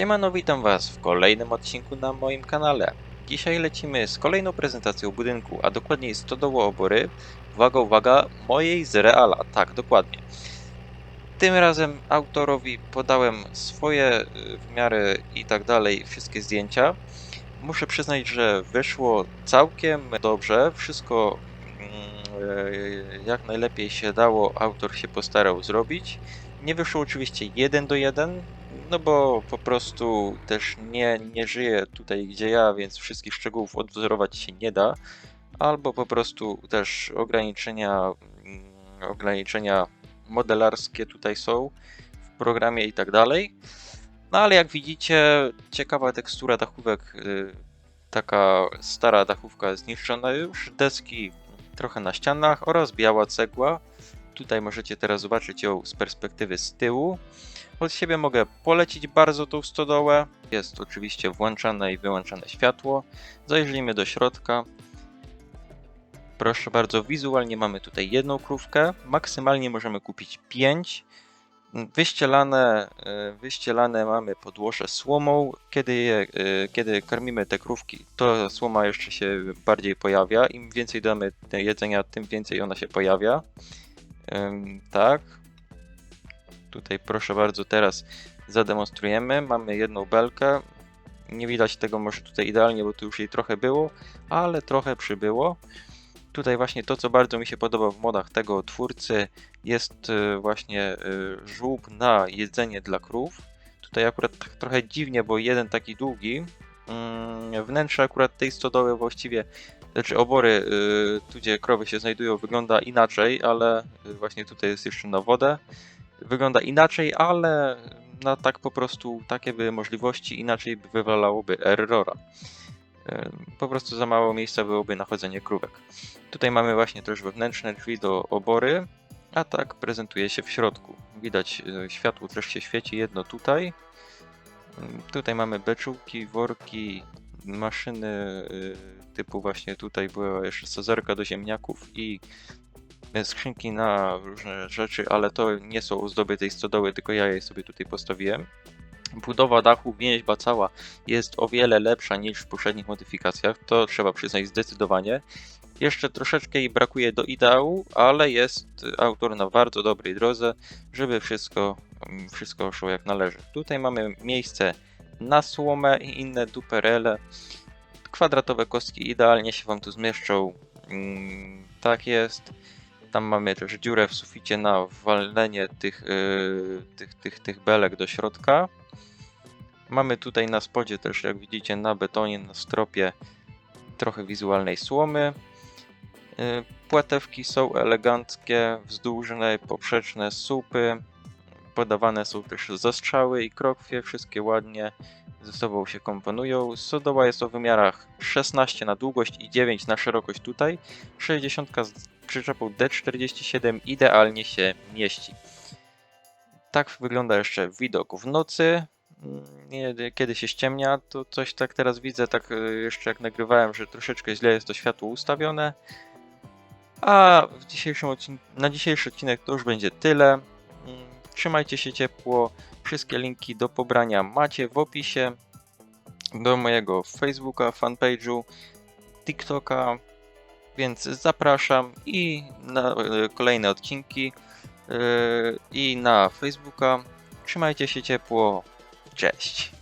Siemano, witam Was w kolejnym odcinku na moim kanale. Dzisiaj lecimy z kolejną prezentacją budynku, a dokładniej stodoło obory. Uwaga, uwaga, mojej z Reala, tak, dokładnie. Tym razem autorowi podałem swoje y, w miarę i tak dalej wszystkie zdjęcia. Muszę przyznać, że wyszło całkiem dobrze. Wszystko mm, y, jak najlepiej się dało, autor się postarał zrobić. Nie wyszło oczywiście jeden do jeden, no bo po prostu też nie, nie żyję tutaj gdzie ja, więc wszystkich szczegółów odwzorować się nie da. Albo po prostu też ograniczenia, mm, ograniczenia modelarskie tutaj są w programie i tak dalej. No ale jak widzicie, ciekawa tekstura dachówek, y, taka stara dachówka zniszczona już, deski trochę na ścianach oraz biała cegła. Tutaj możecie teraz zobaczyć ją z perspektywy z tyłu. Od siebie mogę polecić bardzo tą stodołę. Jest oczywiście włączane i wyłączane światło. Zajrzyjmy do środka. Proszę bardzo, wizualnie mamy tutaj jedną krówkę. Maksymalnie możemy kupić 5. Wyścielane, e, wyścielane mamy podłoże słomą. Kiedy, je, e, kiedy karmimy te krówki, to słoma jeszcze się bardziej pojawia. Im więcej damy jedzenia, tym więcej ona się pojawia. Tak. Tutaj proszę bardzo, teraz zademonstrujemy. Mamy jedną belkę. Nie widać tego może tutaj idealnie, bo tu już jej trochę było, ale trochę przybyło. Tutaj właśnie to, co bardzo mi się podoba w modach tego twórcy, jest y, właśnie y, żółb na jedzenie dla krów. Tutaj akurat tak trochę dziwnie, bo jeden taki długi. Mm, Wnętrze akurat tej stodoły właściwie znaczy obory, y, tu gdzie krowy się znajdują, wygląda inaczej, ale właśnie tutaj jest jeszcze na wodę. Wygląda inaczej, ale na tak po prostu takie by możliwości inaczej by wywalałoby errora. Po prostu za mało miejsca byłoby na chodzenie krówek. Tutaj mamy właśnie też wewnętrzne drzwi do obory, a tak prezentuje się w środku. Widać y, światło też się świeci, jedno tutaj. Tutaj mamy beczułki, worki, maszyny y, typu właśnie tutaj była jeszcze sadzarka do ziemniaków i skrzynki na różne rzeczy, ale to nie są ozdoby tej stodoły, tylko ja je sobie tutaj postawiłem. Budowa dachu, więźba cała jest o wiele lepsza niż w poprzednich modyfikacjach, to trzeba przyznać zdecydowanie. Jeszcze troszeczkę jej brakuje do ideału, ale jest autor na bardzo dobrej drodze, żeby wszystko, wszystko szło jak należy. Tutaj mamy miejsce na słomę i inne duperele. Kwadratowe kostki idealnie się Wam tu zmieszczą. Mm, tak jest. Tam mamy też dziurę w suficie na walenie tych, yy, tych, tych, tych belek do środka. Mamy tutaj na spodzie też, jak widzicie, na betonie, na stropie trochę wizualnej słomy. Yy, Płatewki są eleganckie, wzdłużne, poprzeczne słupy. Podawane są też zastrzały i krokwie, wszystkie ładnie ze sobą się komponują. Sodoła jest o wymiarach 16 na długość i 9 na szerokość tutaj. 60 z przyczepą D47 idealnie się mieści. Tak wygląda jeszcze widok w nocy. Mm, Kiedy się ściemnia, to coś tak teraz widzę, tak y, jeszcze jak nagrywałem, że troszeczkę źle jest to światło ustawione. A dzisiejszym na dzisiejszy odcinek to już będzie tyle. Mm, Trzymajcie się ciepło. Wszystkie linki do pobrania macie w opisie. Do mojego Facebooka, fanpage'u, TikToka. Więc zapraszam i na e, kolejne odcinki e, i na Facebooka. Trzymajcie się ciepło. Cześć.